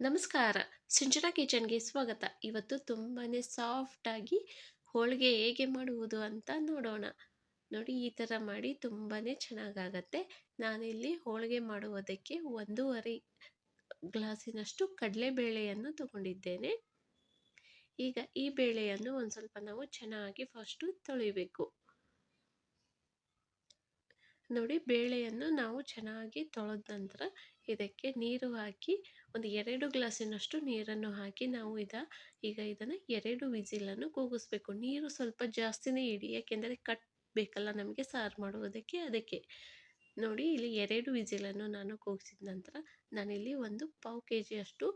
ನಮಸ್ಕಾರ. ಸಿಂಚನಾ ಕಿಚನ್ಗೆ ಸ್ವಾಗತ. ಇವತ್ತು ತುಂಬಾ ಸಾಫ್ಟಾಗಿ ಹೋಳಿಗೆ ಹೇಗೆ ಮಾಡುವುದು ಅಂತ ನೋಡೋಣ. ನೋಡಿ, ಈ ಥರ ಮಾಡಿ ತುಂಬಾ ಚೆನ್ನಾಗಾಗತ್ತೆ. ನಾನಿಲ್ಲಿ ಹೋಳಿಗೆ ಮಾಡುವುದಕ್ಕೆ ಒಂದೂವರೆ ಗ್ಲಾಸಿನಷ್ಟು ಕಡಲೆಬೇಳೆಯನ್ನು ತಗೊಂಡಿದ್ದೇನೆ. ಈಗ ಈ ಬೇಳೆಯನ್ನು ಒಂದು ಸ್ವಲ್ಪ ನಾವು ಚೆನ್ನಾಗಿ ಫಸ್ಟು ತೊಳಿಬೇಕು. ನೋಡಿ ಬೇಳೆಯನ್ನು ನಾವು ಚೆನ್ನಾಗಿ ತೊಳೆದ ನಂತರ ಇದಕ್ಕೆ ನೀರು ಹಾಕಿ ಒಂದು ಎರಡು ಗ್ಲಾಸಿನಷ್ಟು ನೀರನ್ನು ಹಾಕಿ ನಾವು ಇದ, ಈಗ ಇದನ್ನು ಎರಡು ವಿಜಿಲನ್ನು ಕೂಗಿಸ್ಬೇಕು. ನೀರು ಸ್ವಲ್ಪ ಜಾಸ್ತಿನೇ ಇಡಿ, ಯಾಕೆಂದರೆ ಕಟ್ಟಬೇಕಲ್ಲ ನಮಗೆ ಸಾರು ಮಾಡುವುದಕ್ಕೆ ಅದಕ್ಕೆ. ನೋಡಿ ಇಲ್ಲಿ ಎರಡು ವಿಜಿಲನ್ನು ನಾನು ಕೂಗಿಸಿದ ನಂತರ ನಾನಿಲ್ಲಿ ಒಂದು ಪಾವು ಕೆ ಜಿಯಷ್ಟು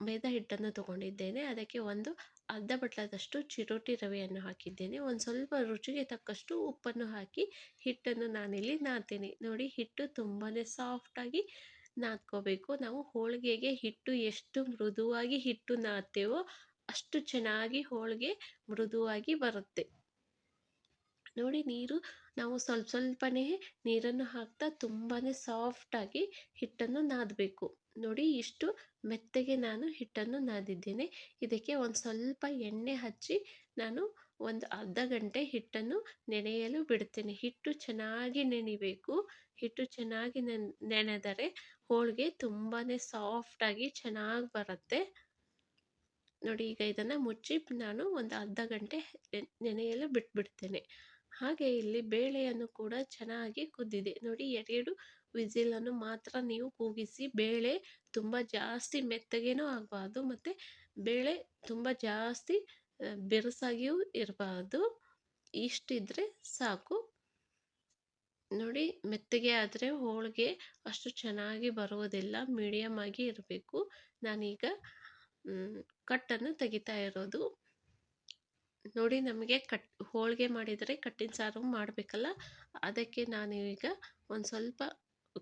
ಮೈದಾ ಹಿಟ್ಟನ್ನು ತಗೊಂಡಿದ್ದೇನೆ. ಅದಕ್ಕೆ ಒಂದು ಅರ್ಧ ಬಟ್ಲದಷ್ಟು ಚಿರೋಟಿ ರವೆಯನ್ನು ಹಾಕಿದ್ದೇನೆ. ಒಂದು ಸ್ವಲ್ಪ ರುಚಿಗೆ ತಕ್ಕಷ್ಟು ಉಪ್ಪನ್ನು ಹಾಕಿ ಹಿಟ್ಟನ್ನು ನಾನಿಲ್ಲಿ ನಾದ್ತೇನೆ. ನೋಡಿ, ಹಿಟ್ಟು ತುಂಬಾ ಸಾಫ್ಟಾಗಿ ನಾದ್ಕೋಬೇಕು. ನಾವು ಹೋಳಿಗೆಗೆ ಹಿಟ್ಟು ಎಷ್ಟು ಮೃದುವಾಗಿ ಹಿಟ್ಟು ನಾದ್ತೇವೋ ಅಷ್ಟು ಚೆನ್ನಾಗಿ ಹೋಳಿಗೆ ಮೃದುವಾಗಿ ಬರುತ್ತೆ. ನೋಡಿ, ನೀರು ನಾವು ಸ್ವಲ್ಪ ಸ್ವಲ್ಪನೇ ನೀರನ್ನು ಹಾಕ್ತಾ ತುಂಬಾ ಸಾಫ್ಟಾಗಿ ಹಿಟ್ಟನ್ನು ನಾದಬೇಕು. ನೋಡಿ ಇಷ್ಟು ಮೆತ್ತಗೆ ನಾನು ಹಿಟ್ಟನ್ನು ನಾದಿದ್ದೇನೆ. ಇದಕ್ಕೆ ಒಂದು ಸ್ವಲ್ಪ ಎಣ್ಣೆ ಹಚ್ಚಿ ನಾನು ಒಂದು ಅರ್ಧ ಗಂಟೆ ಹಿಟ್ಟನ್ನು ನೆನೆಯಲು ಬಿಡ್ತೇನೆ. ಹಿಟ್ಟು ಚೆನ್ನಾಗಿ ನೆನಿಬೇಕು. ಹಿಟ್ಟು ಚೆನ್ನಾಗಿ ನೆನೆದರೆ ಹೋಳಿಗೆ ತುಂಬಾ ಸಾಫ್ಟಾಗಿ ಚೆನ್ನಾಗಿ ಬರುತ್ತೆ. ನೋಡಿ ಈಗ ಇದನ್ನು ಮುಚ್ಚಿ ನಾನು ಒಂದು ಅರ್ಧ ಗಂಟೆ ನೆನೆಯಲು ಬಿಟ್ಬಿಡ್ತೇನೆ. ಹಾಗೆ ಇಲ್ಲಿ ಬೇಳೆಯನ್ನು ಕೂಡ ಚೆನ್ನಾಗಿ ಕುದ್ದಿದೆ. ನೋಡಿ ಎರಡು ವಿಸಿಲನ್ನು ಮಾತ್ರ ನೀವು ಕೂಗಿಸಿ, ಬೇಳೆ ತುಂಬ ಜಾಸ್ತಿ ಮೆತ್ತಗೇನೂ ಆಗಬಾರ್ದು ಮತ್ತು ಬೇಳೆ ತುಂಬ ಜಾಸ್ತಿ ಬಿರುಸಾಗಿಯೂ ಇರಬಾರ್ದು. ಇಷ್ಟಿದ್ರೆ ಸಾಕು. ನೋಡಿ ಮೆತ್ತಗೆ ಆದರೆ ಹೋಳಿಗೆ ಅಷ್ಟು ಚೆನ್ನಾಗಿ ಬರುವುದಿಲ್ಲ ಮೀಡಿಯಮ್ ಆಗಿ ಇರಬೇಕು. ನಾನೀಗ ಕಟ್ಟನ್ನು ತೆಗಿತಾ ಇರೋದು. ನೋಡಿ ನಮಗೆ ಕಟ್, ಹೋಳಿಗೆ ಮಾಡಿದರೆ ಕಟ್ಟಿನ ಸಾರು ಮಾಡಬೇಕಲ್ಲ, ಅದಕ್ಕೆ ನಾನು ಈಗ ಒಂದು ಸ್ವಲ್ಪ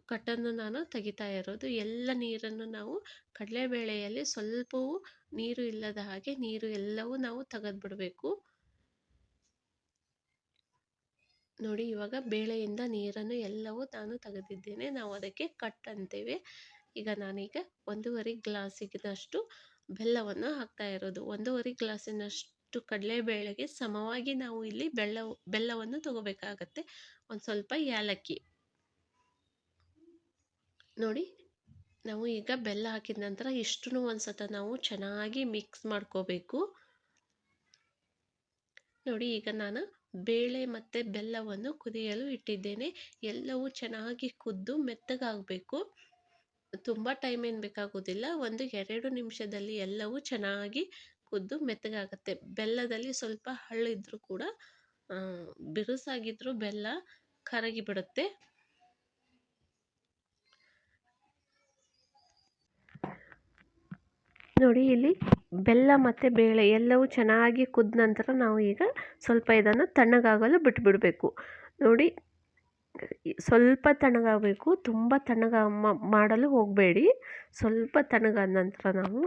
ಕಟ್ಟನ್ನು ನಾನು ತೆಗಿತಾ ಇರೋದು. ಎಲ್ಲ ನೀರನ್ನು ನಾವು ಕಡಲೆಬೇಳೆಯಲ್ಲಿ ಸ್ವಲ್ಪವೂ ನೀರು ಇಲ್ಲದ ಹಾಗೆ ನೀರು ಎಲ್ಲವೂ ನಾವು ತೆಗೆದುಬಿಡಬೇಕು. ನೋಡಿ, ಇವಾಗ ಬೇಳೆಯಿಂದ ನೀರನ್ನು ಎಲ್ಲವೂ ನಾನು ತೆಗೆದಿದ್ದೇನೆ. ನಾವು ಅದಕ್ಕೆ ಕಟ್ ಅಂತೇವೆ. ಈಗ ನಾನೀಗ ಒಂದೂವರೆ ಗ್ಲಾಸಿಗಿನಷ್ಟು ಬೆಲ್ಲವನ್ನು ಹಾಕ್ತಾ ಇರೋದು. ಒಂದೂವರೆ ಗ್ಲಾಸಿನಷ್ಟು ಕಡಲೆಬೇಳೆಗೆ ಸಮವಾಗಿ ನಾವು ಇಲ್ಲಿ ಬೆಲ್ಲ ಬೆಲ್ಲವನ್ನು ತಗೋಬೇಕಾಗತ್ತೆ. ಒಂದು ಸ್ವಲ್ಪ ಏಲಕ್ಕಿ. ನೋಡಿ, ನಾವು ಈಗ ಬೆಲ್ಲ ಹಾಕಿದ ನಂತರ ಇಷ್ಟನ್ನು ಒಂದು ನಾವು ಚೆನ್ನಾಗಿ ಮಿಕ್ಸ್ ಮಾಡ್ಕೋಬೇಕು. ನೋಡಿ, ಈಗ ನಾನು ಬೇಳೆ ಮತ್ತು ಬೆಲ್ಲವನ್ನು ಕುದಿಯಲು ಇಟ್ಟಿದ್ದೇನೆ. ಎಲ್ಲವೂ ಚೆನ್ನಾಗಿ ಕುದ್ದು ಮೆತ್ತಗಾಗಬೇಕು. ತುಂಬ ಟೈಮ್ ಏನು ಬೇಕಾಗೋದಿಲ್ಲ. ಒಂದು ಎರಡು ನಿಮಿಷದಲ್ಲಿ ಎಲ್ಲವೂ ಚೆನ್ನಾಗಿ ಕುದ್ದು ಮೆತ್ತಗಾಗುತ್ತೆ. ಬೆಲ್ಲದಲ್ಲಿ ಸ್ವಲ್ಪ ಹಳ್ಳಿದ್ರೂ ಕೂಡ ಬಿರುಸಾಗಿದ್ದರೂ ಬೆಲ್ಲ ಕರಗಿ ನೋಡಿ ಇಲ್ಲಿ ಬೆಲ್ಲ ಮತ್ತು ಬೇಳೆ ಎಲ್ಲವೂ ಚೆನ್ನಾಗಿ ಕುದ್ದ ನಂತರ ನಾವು ಈಗ ಸ್ವಲ್ಪ ಇದನ್ನು ತಣ್ಣಗಾಗಲು ಬಿಟ್ಬಿಡಬೇಕು. ನೋಡಿ, ಸ್ವಲ್ಪ ತಣ್ಣಗಾಗಬೇಕು, ತುಂಬ ತಣ್ಣಗ ಮಾಡಲು ಹೋಗಬೇಡಿ. ಸ್ವಲ್ಪ ತಣ್ಣಗಾದ ನಂತರ ನಾವು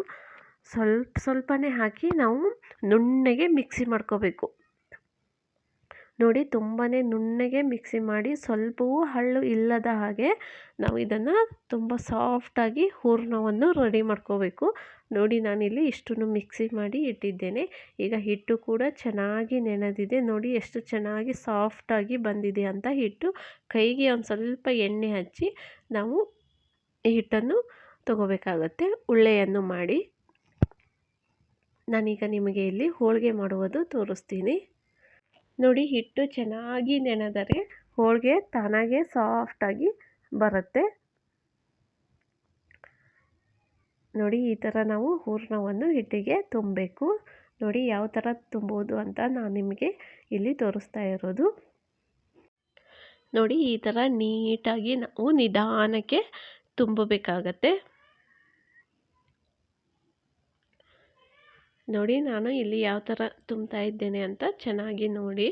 ಸ್ವಲ್ಪ ಸ್ವಲ್ಪನೇ ಹಾಕಿ ನಾವು ನುಣ್ಣಗೆ ಮಿಕ್ಸಿ ಮಾಡ್ಕೋಬೇಕು. ನೋಡಿ ತುಂಬಾ ನುಣ್ಣಗೆ ಮಿಕ್ಸಿ ಮಾಡಿ ಸ್ವಲ್ಪವೂ ಹಳ್ಳು ಇಲ್ಲದ ಹಾಗೆ ನಾವು ಇದನ್ನು ತುಂಬ ಸಾಫ್ಟಾಗಿ ಹೂರಣವನ್ನು ರೆಡಿ ಮಾಡ್ಕೋಬೇಕು. ನೋಡಿ ನಾನಿಲ್ಲಿ ಇಷ್ಟನ್ನು ಮಿಕ್ಸಿ ಮಾಡಿ ಇಟ್ಟಿದ್ದೇನೆ. ಈಗ ಹಿಟ್ಟು ಕೂಡ ಚೆನ್ನಾಗಿ ನೆನೆದಿದೆ. ನೋಡಿ ಎಷ್ಟು ಚೆನ್ನಾಗಿ ಸಾಫ್ಟಾಗಿ ಬಂದಿದೆ ಅಂತ ಹಿಟ್ಟು. ಕೈಗೆ ಒಂದು ಸ್ವಲ್ಪ ಎಣ್ಣೆ ಹಚ್ಚಿ ನಾವು ಹಿಟ್ಟನ್ನು ತಗೋಬೇಕಾಗತ್ತೆ. ಉಳ್ಳೆಯನ್ನು ಮಾಡಿ. ನಾನೀಗ ನಿಮಗೆ ಇಲ್ಲಿ ಹೋಳಿಗೆ ಮಾಡುವುದು ತೋರಿಸ್ತೀನಿ. ನೋಡಿ ಹಿಟ್ಟು ಚೆನ್ನಾಗಿ ನೆನೆದರೆ ಹೋಳಿಗೆ ತಾನಾಗೆ ಸಾಫ್ಟಾಗಿ ಬರುತ್ತೆ. ನೋಡಿ ಈ ಥರ ನಾವು ಹೂರಣವನ್ನು ಹಿಟ್ಟಿಗೆ ತುಂಬಬೇಕು. ನೋಡಿ ಯಾವ ಥರ ತುಂಬೋದು ಅಂತ ನಾನು ನಿಮಗೆ ಇಲ್ಲಿ ತೋರಿಸ್ತಾ ಇರೋದು. ನೋಡಿ ಈ ಥರ ನೀಟಾಗಿ ನಾವು ನಿಧಾನಕ್ಕೆ ತುಂಬಬೇಕಾಗತ್ತೆ. ನೋಡಿ, ನಾನು ಇಲ್ಲಿ ಯಾವ ಥರ ತುಂಬ್ತಾ ಇದ್ದೇನೆ ಅಂತ ಚೆನ್ನಾಗಿ ನೋಡಿ.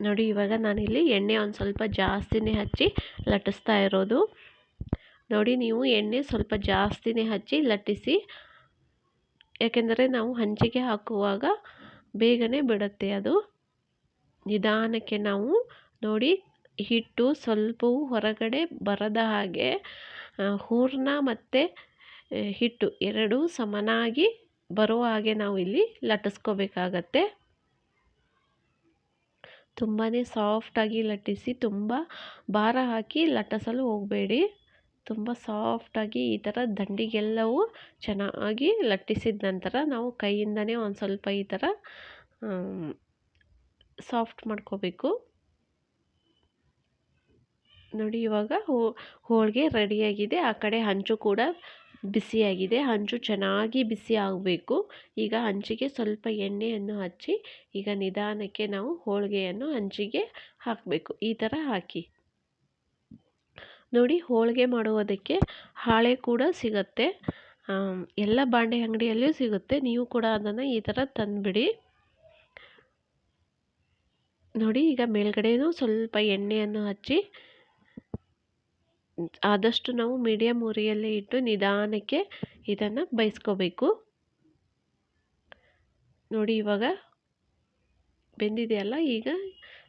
ನೋಡಿ, ಇವಾಗ ನಾನಿಲ್ಲಿ ಎಣ್ಣೆ ಒಂದು ಸ್ವಲ್ಪ ಜಾಸ್ತಿನೇ ಹಚ್ಚಿ ಲಟ್ಟಿಸ್ತಾ ಇರೋದು. ನೋಡಿ, ನೀವು ಎಣ್ಣೆ ಸ್ವಲ್ಪ ಜಾಸ್ತಿನೇ ಹಚ್ಚಿ ಲಟ್ಟಿಸಿ, ಯಾಕೆಂದರೆ ನಾವು ಹಂಚಿಗೆ ಹಾಕುವಾಗ ಬೇಗನೆ ಬಿಡುತ್ತೆ ಅದು. ನಿಧಾನಕ್ಕೆ ನಾವು ನೋಡಿ ಹಿಟ್ಟು ಸ್ವಲ್ಪವೂ ಹೊರಗಡೆ ಬರದ ಹಾಗೆ ಹೂರಣ ಮತ್ತು ಹಿಟ್ಟು ಎರಡೂ ಸಮನಾಗಿ ಬರುವ ಹಾಗೆ ನಾವು ಇಲ್ಲಿ ಲಟ್ಟಿಸ್ಕೋಬೇಕಾಗತ್ತೆ. ತುಂಬಾ ಸಾಫ್ಟಾಗಿ ಲಟ್ಟಿಸಿ, ತುಂಬ ಭಾರ ಹಾಕಿ ಲಟ್ಟಿಸಲು ಹೋಗಬೇಡಿ. ತುಂಬ ಸಾಫ್ಟಾಗಿ ಈ ಥರ ದಂಡಿಗೆಲ್ಲವೂ ಚೆನ್ನಾಗಿ ಲಟ್ಟಿಸಿದ ನಂತರ ನಾವು ಕೈಯಿಂದನೇ ಒಂದು ಸ್ವಲ್ಪ ಈ ಥರ ಸಾಫ್ಟ್ ಮಾಡ್ಕೋಬೇಕು. ನೋಡಿ ಇವಾಗ ಹೋಳಿಗೆ ರೆಡಿಯಾಗಿದೆ ಆ ಕಡೆ ಹಂಚು ಕೂಡ ಬಿಸಿಯಾಗಿದೆ ಹಂಚು ಚೆನ್ನಾಗಿ ಬಿಸಿ ಆಗಬೇಕು. ಈಗ ಹಂಚಿಗೆ ಸ್ವಲ್ಪ ಎಣ್ಣೆಯನ್ನು ಹಚ್ಚಿ, ಈಗ ನಿಧಾನಕ್ಕೆ ನಾವು ಹೋಳಿಗೆಯನ್ನು ಹಂಚಿಗೆ ಹಾಕಬೇಕು. ಈ ಥರ ಹಾಕಿ. ನೋಡಿ ಹೋಳಿಗೆ ಮಾಡುವುದಕ್ಕೆ ಹಾಳೆ ಕೂಡ ಸಿಗುತ್ತೆ. ಎಲ್ಲ ಬಾಂಡೆ ಅಂಗಡಿಯಲ್ಲಿಯೂ ಸಿಗುತ್ತೆ. ನೀವು ಕೂಡ ಅದನ್ನು ಈ ಥರ ತಂದುಬಿಡಿ. ನೋಡಿ ಈಗ ಮೇಲ್ಗಡೆನೂ ಸ್ವಲ್ಪ ಎಣ್ಣೆಯನ್ನು ಹಚ್ಚಿ ಆದಷ್ಟು ನಾವು ಮೀಡಿಯಮ್ ಉರಿಯಲ್ಲೇ ಇಟ್ಟು ನಿಧಾನಕ್ಕೆ ಇದನ್ನು ಬೇಯಿಸ್ಕೋಬೇಕು ನೋಡಿ ಇವಾಗ ಬೆಂದಿದೆಯಲ್ಲ, ಈಗ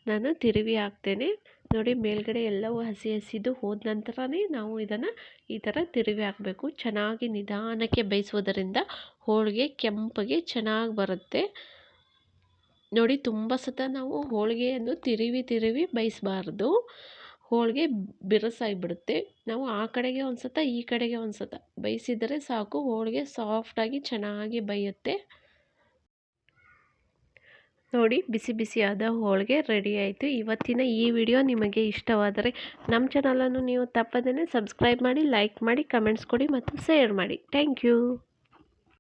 ನಾನು ತಿರುವಿ ಹಾಕ್ತೇನೆ. ನೋಡಿ ಮೇಲ್ಗಡೆ ಎಲ್ಲವೂ ಹಸಿ ಹಸಿದು ಹೋದ ನಂತರನೇ ನಾವು ಇದನ್ನು ಈ ಥರ ತಿರುವಿ ಹಾಕಬೇಕು. ಚೆನ್ನಾಗಿ ನಿಧಾನಕ್ಕೆ ಬೇಯಿಸೋದರಿಂದ ಹೋಳಿಗೆ ಕೆಂಪಗೆ ಚೆನ್ನಾಗಿ ಬರುತ್ತೆ. ನೋಡಿ ತುಂಬ ಸತ ನಾವು ಹೋಳಿಗೆಯನ್ನು ತಿರುವಿ ತಿರುವಿ ಬೇಯಿಸಬಾರ್ದು ಹೋಳಿಗೆ ಬಿರುಸಾಗಿಬಿಡುತ್ತೆ. ನಾವು ಆ ಕಡೆಗೆ ಒಂದು ಸತ ಈ ಕಡೆಗೆ ಒಂದು ಸತ ಬೇಯಿಸಿದರೆ ಸಾಕು, ಹೋಳಿಗೆ ಸಾಫ್ಟಾಗಿ ಚೆನ್ನಾಗಿ ಬೇಯುತ್ತೆ. ನೋಡಿ, ಬಿಸಿ ಬಿಸಿಯಾದ ಹೋಳಿಗೆ ರೆಡಿ ಆಯಿತು. ಇವತ್ತಿನ ಈ ವಿಡಿಯೋ ನಿಮಗೆ ಇಷ್ಟವಾದರೆ ನಮ್ಮ ಚಾನಲನ್ನು ನೀವು ತಪ್ಪದೇ ಸಬ್ಸ್ಕ್ರೈಬ್ ಮಾಡಿ ಲೈಕ್ ಮಾಡಿ ಕಮೆಂಟ್ಸ್ ಕೊಡಿ ಮತ್ತು ಶೇರ್ ಮಾಡಿ. Thank you